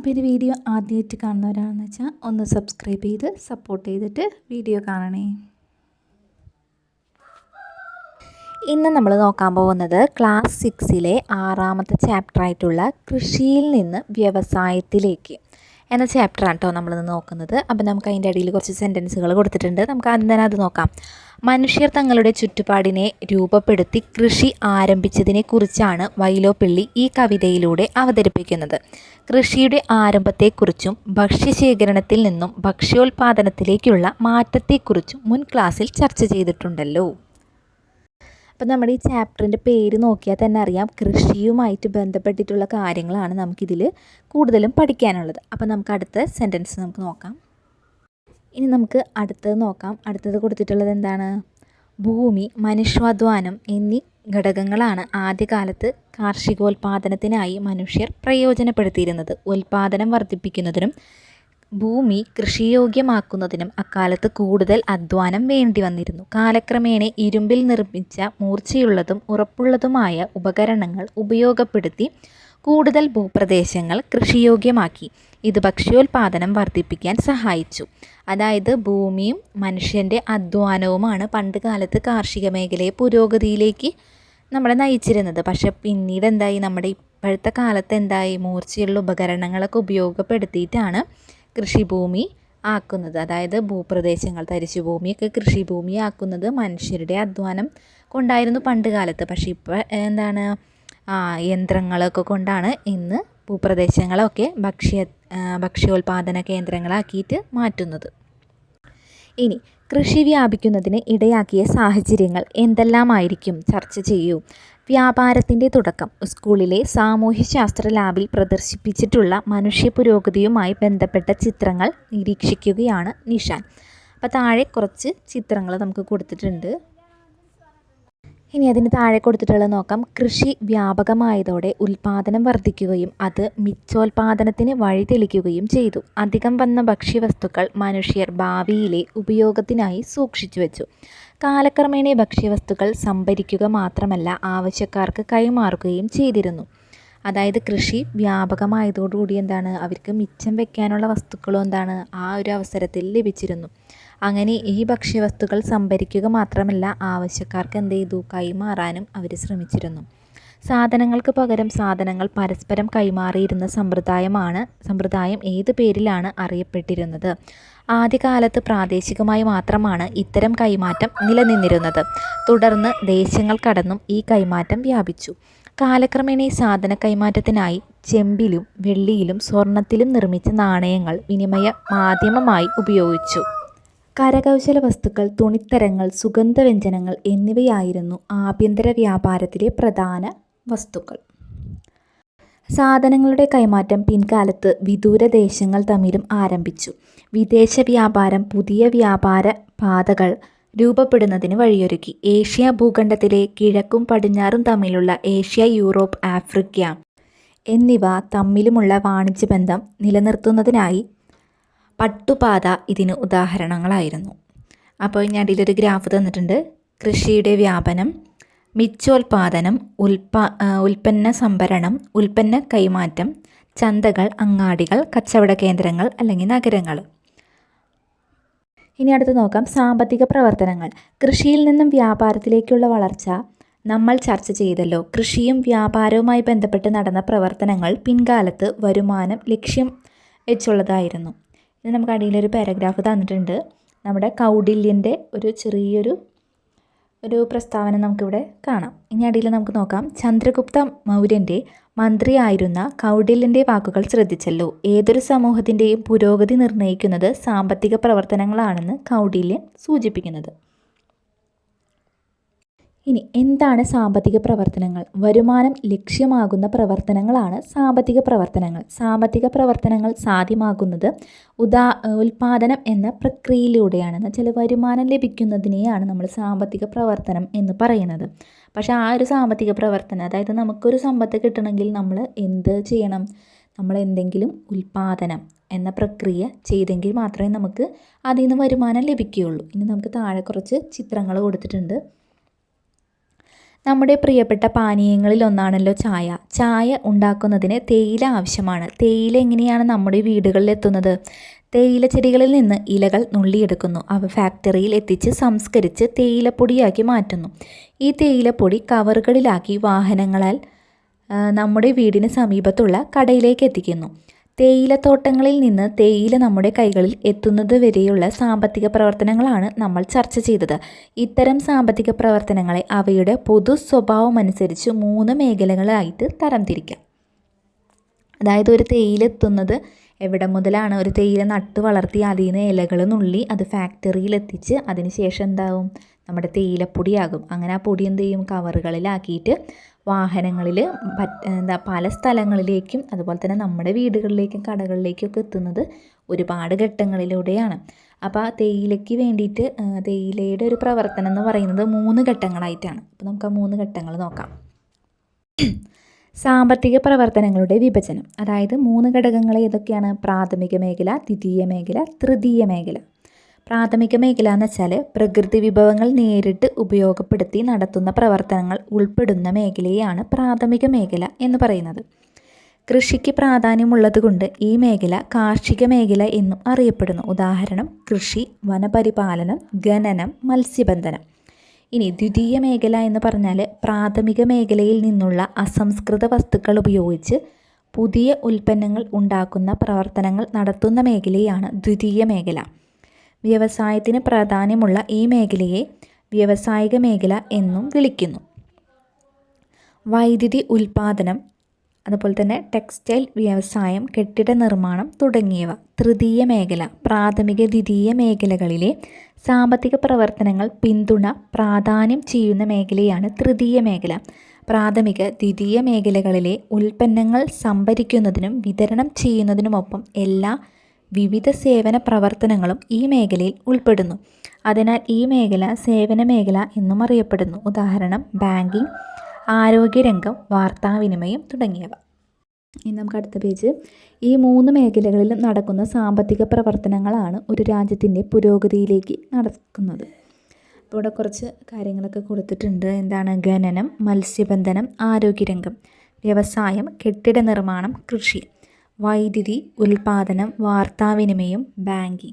അപ്പോൾ ഇത് വീഡിയോ ആദ്യമായിട്ട് കാണുന്നവരാണെന്ന് വെച്ചാൽ ഒന്ന് സബ്സ്ക്രൈബ് ചെയ്ത് സപ്പോർട്ട് ചെയ്തിട്ട് വീഡിയോ കാണണേ. ഇന്ന് നമ്മൾ നോക്കാൻ പോകുന്നത് ക്ലാസ് സിക്സിലെ ആറാമത്തെ ചാപ്റ്റർ ആയിട്ടുള്ള കൃഷിയിൽ നിന്ന് വ്യവസായത്തിലേക്ക്. എന്ന ചാപ്റ്ററാണ് കേട്ടോ നമ്മളിന്ന് നോക്കുന്നത്. അപ്പം നമുക്ക് അതിന്റെ ഇടയിൽ കുറച്ച് സെന്റൻസുകൾ കൊടുത്തിട്ടുണ്ട്. നമുക്ക് ആദ്യം തന്നെ അത് നോക്കാം. മനുഷ്യർ തങ്ങളുടെ ചുറ്റുപാടിനെ രൂപപ്പെടുത്തി കൃഷി ആരംഭിച്ചതിനെക്കുറിച്ചാണ് വൈലോപ്പിള്ളി ഈ കവിതയിലൂടെ അവതരിപ്പിക്കുന്നത്. കൃഷിയുടെ ആരംഭത്തെക്കുറിച്ചും ഭക്ഷ്യശേഖരണത്തിൽ നിന്നും ഭക്ഷ്യോൽപാദനത്തിലേക്കുള്ള മാറ്റത്തെക്കുറിച്ചും മുൻ ക്ലാസ്സിൽ ചർച്ച ചെയ്തിട്ടുണ്ടല്ലോ. അപ്പം നമ്മുടെ ഈ ചാപ്റ്ററിന്റെ പേര് നോക്കിയാൽ തന്നെ അറിയാം. കൃഷിയുമായിട്ട് ബന്ധപ്പെട്ടിട്ടുള്ള കാര്യങ്ങളാണ് നമുക്കിതിൽ കൂടുതലും പഠിക്കാനുള്ളത്. അപ്പം നമുക്ക് അടുത്ത സെന്റൻസ് നമുക്ക് നോക്കാം. ഇനി നമുക്ക് അടുത്തത് നോക്കാം. അടുത്തത് കൊടുത്തിട്ടുള്ളത് എന്താണ്? ഭൂമി മനുഷ്യാധ്വാനം എന്നീ ഘടകങ്ങളാണ് ആദ്യകാലത്ത് കാർഷികോൽപാദനത്തിനായി മനുഷ്യർ പ്രയോജനപ്പെടുത്തിയിരുന്നത്. ഉൽപാദനം വർദ്ധിപ്പിക്കുന്നതിനും ഭൂമി കൃഷിയോഗ്യമാക്കുന്നതിനും അക്കാലത്ത് കൂടുതൽ അധ്വാനം വേണ്ടി വന്നിരുന്നു. കാലക്രമേണ ഇരുമ്പിൽ നിർമ്മിച്ച മൂർച്ചയുള്ളതും ഉറപ്പുള്ളതുമായ ഉപകരണങ്ങൾ ഉപയോഗപ്പെടുത്തി കൂടുതൽ ഭൂപ്രദേശങ്ങൾ കൃഷിയോഗ്യമാക്കി. ഇത് ഭക്ഷ്യോൽപാദനം വർദ്ധിപ്പിക്കാൻ സഹായിച്ചു. അതായത് ഭൂമിയും മനുഷ്യന്റെ അധ്വാനവുമാണ് പണ്ട് കാലത്ത് കാർഷിക മേഖലയെ പുരോഗതിയിലേക്ക് നമ്മളെ നയിച്ചിരുന്നത്. പക്ഷെ പിന്നീട് എന്തായി? നമ്മുടെ ഇപ്പോഴത്തെ കാലത്ത് എന്തായി? മൂർച്ചയുള്ള ഉപകരണങ്ങളൊക്കെ ഉപയോഗപ്പെടുത്തിയിട്ടാണ് കൃഷിഭൂമി ആക്കുന്നത് അതായത് ഭൂപ്രദേശങ്ങൾ തരിശു ഭൂമിയൊക്കെ കൃഷിഭൂമി ആക്കുന്നത് മനുഷ്യരുടെ അധ്വാനം കൊണ്ടായിരുന്നു പണ്ട് കാലത്ത് പക്ഷേ ഇപ്പോൾ എന്താണ് ആ യന്ത്രങ്ങളൊക്കെ കൊണ്ടാണ് ഇന്ന് ഭൂപ്രദേശങ്ങളൊക്കെ ഭക്ഷ്യ ഭക്ഷ്യോൽപാദന കേന്ദ്രങ്ങളാക്കിയിട്ട് മാറ്റുന്നത്. ഇനി കൃഷി വ്യാപിക്കുന്നതിന് ഇടയാക്കിയ സാഹചര്യങ്ങൾ എന്തെല്ലാമായിരിക്കും? ചർച്ച ചെയ്യൂ. വ്യാപാരത്തിന്റെ തുടക്കം. സ്കൂളിലെ സാമൂഹ്യശാസ്ത്ര ലാബിൽ പ്രദർശിപ്പിച്ചിട്ടുള്ള മനുഷ്യ പുരോഗതിയുമായി ബന്ധപ്പെട്ട ചിത്രങ്ങൾ നിരീക്ഷിക്കുകയാണ് നിഷാൻ. അപ്പോൾ താഴെ കുറച്ച് ചിത്രങ്ങൾ നമുക്ക് കൊടുത്തിട്ടുണ്ട്. ഇനി അതിന് താഴെ കൊടുത്തിട്ടുള്ള നോക്കാം. കൃഷി വ്യാപകമായതോടെ ഉൽപാദനം വർദ്ധിക്കുകയും അത് മിച്ചോൽപാദനത്തിന് വഴി തെളിക്കുകയും ചെയ്തു. അധികം വന്ന ഭക്ഷ്യവസ്തുക്കൾ മനുഷ്യർ ഭാവിയിലെ ഉപയോഗത്തിനായി സൂക്ഷിച്ചു വെച്ചു. കാലക്രമേണ ഭക്ഷ്യവസ്തുക്കൾ സംഭരിക്കുക മാത്രമല്ല ആവശ്യക്കാർക്ക് കൈമാറുകയും ചെയ്തിരുന്നു. അതായത് കൃഷി വ്യാപകമായതോടുകൂടി എന്താണ്? അവർക്ക് മിച്ചം വെക്കാനുള്ള വസ്തുക്കളും എന്താണ്? ആ ഒരു അവസരത്തിൽ ലഭിച്ചിരുന്നു. അങ്ങനെ ഈ ഭക്ഷ്യവസ്തുക്കൾ സംഭരിക്കുക മാത്രമല്ല ആവശ്യക്കാർക്ക് എന്ത് ചെയ്തു? കൈമാറാനും അവർ ശ്രമിച്ചിരുന്നു. സാധനങ്ങൾക്ക് പകരം സാധനങ്ങൾ പരസ്പരം കൈമാറിയിരുന്ന സമ്പ്രദായമാണ് സമ്പ്രദായം ഏത് പേരിലാണ് അറിയപ്പെട്ടിരുന്നത്? ആദ്യകാലത്ത് പ്രാദേശികമായി മാത്രമാണ് ഇത്തരം കൈമാറ്റം നിലനിന്നിരുന്നത്. തുടർന്ന് ദേശങ്ങൾ കടന്നും ഈ കൈമാറ്റം വ്യാപിച്ചു. കാലക്രമേണ സാധന കൈമാറ്റത്തിനായി ചെമ്പിലും വെള്ളിയിലും സ്വർണത്തിലും നിർമ്മിച്ച നാണയങ്ങൾ വിനിമയ മാധ്യമമായി ഉപയോഗിച്ചു. കരകൗശല വസ്തുക്കൾ തുണിത്തരങ്ങൾ സുഗന്ധവ്യഞ്ജനങ്ങൾ എന്നിവയായിരുന്നു ആഭ്യന്തര വ്യാപാരത്തിലെ പ്രധാന വസ്തുക്കൾ. സാധനങ്ങളുടെ കൈമാറ്റം പിൻകാലത്ത് വിദൂര ദേശങ്ങൾ തമ്മിലും ആരംഭിച്ചു. വിദേശ വ്യാപാരം പുതിയ വ്യാപാര പാതകൾ രൂപപ്പെടുന്നതിന് വഴിയൊരുക്കി. ഏഷ്യ ഭൂഖണ്ഡത്തിലെ കിഴക്കും പടിഞ്ഞാറും തമ്മിലുള്ള ഏഷ്യ യൂറോപ്പ് ആഫ്രിക്ക എന്നിവ തമ്മിലുമുള്ള വാണിജ്യ ബന്ധം നിലനിർത്തുന്നതിനായി പട്ടുപാത ഇതിന് ഉദാഹരണങ്ങളായിരുന്നു. അപ്പോൾ ഞാൻ ഇതിലൊരു ഗ്രാഫ് തന്നിട്ടുണ്ട്. കൃഷിയുടെ വ്യാപനം മിച്ചോൽപാദനം ഉൽപാ ഉൽപ്പന്ന സംഭരണം ഉൽപ്പന്ന കൈമാറ്റം ചന്തകൾ അങ്ങാടികൾ കച്ചവട കേന്ദ്രങ്ങൾ അല്ലെങ്കിൽ നഗരങ്ങൾ. ഇനി അടുത്ത് നോക്കാം. സാമ്പത്തിക പ്രവർത്തനങ്ങൾ. കൃഷിയിൽ നിന്നും വ്യാപാരത്തിലേക്കുള്ള വളർച്ച നമ്മൾ ചർച്ച ചെയ്തല്ലോ. കൃഷിയും വ്യാപാരവുമായി ബന്ധപ്പെട്ട് നടന്ന പ്രവർത്തനങ്ങൾ പിൻകാലത്ത് വരുമാനം ലക്ഷ്യം വെച്ചുള്ളതായിരുന്നു. ഇത് നമുക്ക് അടിയിലൊരു പാരഗ്രാഫ് തന്നിട്ടുണ്ട്. നമ്മുടെ കൗഡില്യന്റെ ഒരു ചെറിയൊരു ഒരു പ്രസ്താവന നമുക്കിവിടെ കാണാം. ഇനി അടിയിൽ നമുക്ക് നോക്കാം. ചന്ദ്രഗുപ്ത മൗര്യന്റെ മന്ത്രിയായിരുന്ന കൗഡില്യന്റെ വാക്കുകൾ ശ്രദ്ധിച്ചല്ലോ. ഏതൊരു സമൂഹത്തിന്റെയും പുരോഗതി നിർണയിക്കുന്നത് സാമ്പത്തിക പ്രവർത്തനങ്ങളാണെന്ന് കൗഡില്യൻ സൂചിപ്പിക്കുന്നത്. ഇനി എന്താണ് സാമ്പത്തിക പ്രവർത്തനങ്ങൾ? വരുമാനം ലക്ഷ്യമാകുന്ന പ്രവർത്തനങ്ങളാണ് സാമ്പത്തിക പ്രവർത്തനങ്ങൾ. സാമ്പത്തിക പ്രവർത്തനങ്ങൾ സാധ്യമാകുന്നത് ഉദാ ഉൽപാദനം എന്ന പ്രക്രിയയിലൂടെയാണ് എന്ന് വെച്ചാൽ വരുമാനം ലഭിക്കുന്നതിനെയാണ് നമ്മൾ സാമ്പത്തിക പ്രവർത്തനം എന്ന് പറയുന്നത്. പക്ഷേ ആ ഒരു സാമ്പത്തിക പ്രവർത്തനം അതായത് നമുക്കൊരു സമ്പത്ത് കിട്ടണമെങ്കിൽ നമ്മൾ എന്ത് ചെയ്യണം? നമ്മൾ എന്തെങ്കിലും ഉൽപാദനം എന്ന പ്രക്രിയ ചെയ്തെങ്കിൽ മാത്രമേ നമുക്ക് അതിൽ നിന്ന് വരുമാനം ലഭിക്കുകയുള്ളൂ. ഇനി നമുക്ക് താഴെ കുറച്ച് ചിത്രങ്ങൾ കൊടുത്തിട്ടുണ്ട്. നമ്മുടെ പ്രിയപ്പെട്ട പാനീയങ്ങളിൽ ഒന്നാണല്ലോ ചായ. ചായ ഉണ്ടാക്കുന്നതിന് തേയില ആവശ്യമാണ്. തേയില എങ്ങനെയാണ് നമ്മുടെ വീടുകളിൽ എത്തുന്നത്? തേയില ചെടികളിൽ നിന്ന് ഇലകൾ നുള്ളിയെടുക്കുന്നു. അവ ഫാക്ടറിയിൽ എത്തിച്ച് സംസ്കരിച്ച് തേയിലപ്പൊടിയാക്കി മാറ്റുന്നു. ഈ തേയിലപ്പൊടി കവറുകളിലാക്കി വാഹനങ്ങളാൽ നമ്മുടെ വീടിന് സമീപത്തുള്ള കടയിലേക്ക് എത്തിക്കുന്നു. തേയിലത്തോട്ടങ്ങളിൽ നിന്ന് തേയില നമ്മുടെ കൈകളിൽ എത്തുന്നത് വരെയുള്ള സാമ്പത്തിക പ്രവർത്തനങ്ങളാണ് നമ്മൾ ചർച്ച ചെയ്തത്. ഇത്തരം സാമ്പത്തിക പ്രവർത്തനങ്ങളെ അവയുടെ പൊതു സ്വഭാവമനുസരിച്ച് മൂന്ന് മേഖലകളായിട്ട് തരംതിരിക്കാം. അതായത് ഒരു തേയില എത്തുന്നത് എവിടെ മുതലാണ്? ഒരു തേയില നട്ട് വളർത്തി അതിൽ നിന്ന് ഇലകൾ നുള്ളി അത് ഫാക്ടറിയിൽ എത്തിച്ച് അതിന് ശേഷം എന്താവും? നമ്മുടെ തേയിലപ്പൊടിയാകും. അങ്ങനെ ആ പൊടി എന്ത് ചെയ്യും? കവറുകളിലാക്കിയിട്ട് വാഹനങ്ങളിൽ എന്താ പല സ്ഥലങ്ങളിലേക്കും അതുപോലെ തന്നെ നമ്മുടെ വീടുകളിലേക്കും കടകളിലേക്കും ഒക്കെ എത്തുന്നത് ഒരുപാട് ഘട്ടങ്ങളിലൂടെയാണ്. അപ്പോൾ ആ തേയിലയ്ക്ക് വേണ്ടിയിട്ട് തേയിലയുടെ ഒരു പ്രവർത്തനം എന്ന് പറയുന്നത് മൂന്ന് ഘട്ടങ്ങളായിട്ടാണ്. അപ്പോൾ നമുക്ക് ആ മൂന്ന് ഘട്ടങ്ങൾ നോക്കാം. സാമ്പത്തിക പ്രവർത്തനങ്ങളുടെ വിഭജനം. അതായത് മൂന്ന് ഘടകങ്ങൾ ഏതൊക്കെയാണ്? പ്രാഥമിക മേഖല ദ്വിതീയ മേഖല തൃതീയ മേഖല. പ്രാഥമിക മേഖല എന്ന് വെച്ചാൽ പ്രകൃതി വിഭവങ്ങൾ നേരിട്ട് ഉപയോഗപ്പെടുത്തി നടത്തുന്ന പ്രവർത്തനങ്ങൾ ഉൾപ്പെടുന്ന മേഖലയെയാണ് പ്രാഥമിക മേഖല എന്ന് പറയുന്നത്. കൃഷിക്ക് പ്രാധാന്യമുള്ളതുകൊണ്ട് ഈ മേഖല കാർഷിക മേഖല എന്നും അറിയപ്പെടുന്നു. ഉദാഹരണം കൃഷി വനപരിപാലനം ഖനനം മത്സ്യബന്ധനം. ഇനി ദ്വിതീയ മേഖല എന്ന് പറഞ്ഞാൽ പ്രാഥമിക മേഖലയിൽ നിന്നുള്ള അസംസ്കൃത വസ്തുക്കൾ ഉപയോഗിച്ച് പുതിയ ഉൽപ്പന്നങ്ങൾ ഉണ്ടാക്കുന്ന പ്രവർത്തനങ്ങൾ നടത്തുന്ന മേഖലയാണ് ദ്വിതീയ മേഖല. വ്യവസായത്തിന് പ്രാധാന്യമുള്ള ഈ മേഖലയെ വ്യാവസായിക മേഖല എന്നും വിളിക്കുന്നു. വൈദ്യുതി ഉൽപാദനം അതുപോലെ തന്നെ ടെക്സ്റ്റൈൽ വ്യവസായം കെട്ടിട നിർമ്മാണം തുടങ്ങിയവ തൃതീയ മേഖല പ്രാഥമിക ദ്വിതീയ മേഖലകളിലെ സാമ്പത്തിക പ്രവർത്തനങ്ങൾ പിന്തുണ പ്രാധാന്യം ചെയ്യുന്ന മേഖലയാണ് തൃതീയ മേഖല. പ്രാഥമിക ദ്വിതീയ മേഖലകളിലെ ഉൽപ്പന്നങ്ങൾ സംഭരിക്കുന്നതിനും വിതരണം ചെയ്യുന്നതിനുമൊപ്പം എല്ലാ വിവിധ സേവന പ്രവർത്തനങ്ങളും ഈ മേഖലയിൽ ഉൾപ്പെടുന്നു. അതിനാൽ ഈ മേഖല സേവന മേഖല എന്നും അറിയപ്പെടുന്നു. ഉദാഹരണം ബാങ്കിങ് ആരോഗ്യരംഗം വാർത്താവിനിമയം തുടങ്ങിയവ. ഇനി നമുക്ക് അടുത്ത പേജ്. ഈ മൂന്ന് മേഖലകളിലും നടക്കുന്ന സാമ്പത്തിക പ്രവർത്തനങ്ങളാണ് ഒരു രാജ്യത്തിന്റെ പുരോഗതിയിലേക്ക് നടക്കുന്നത്. അപ്പോൾ ഇവിടെ കുറച്ച് കാര്യങ്ങളൊക്കെ കൊടുത്തിട്ടുണ്ട്. എന്താണ്? ഖനനം മത്സ്യബന്ധനം ആരോഗ്യരംഗം വ്യവസായം കെട്ടിട നിർമ്മാണം കൃഷി. വൈദ്യുതി ഉൽപാദനം വാർത്താവിനിമയം ബാങ്കിങ്.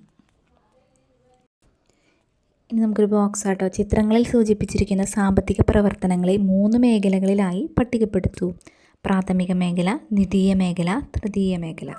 ഇനി നമുക്കൊരു ബോക്സ് ആട്ടോ. ചിത്രങ്ങളിൽ സൂചിപ്പിച്ചിരിക്കുന്ന സാമ്പത്തിക പ്രവർത്തനങ്ങളെ മൂന്ന് മേഖലകളിലായി പട്ടികപ്പെടുത്തു. പ്രാഥമിക മേഖല ദ്വിതീയ മേഖല തൃതീയ മേഖല.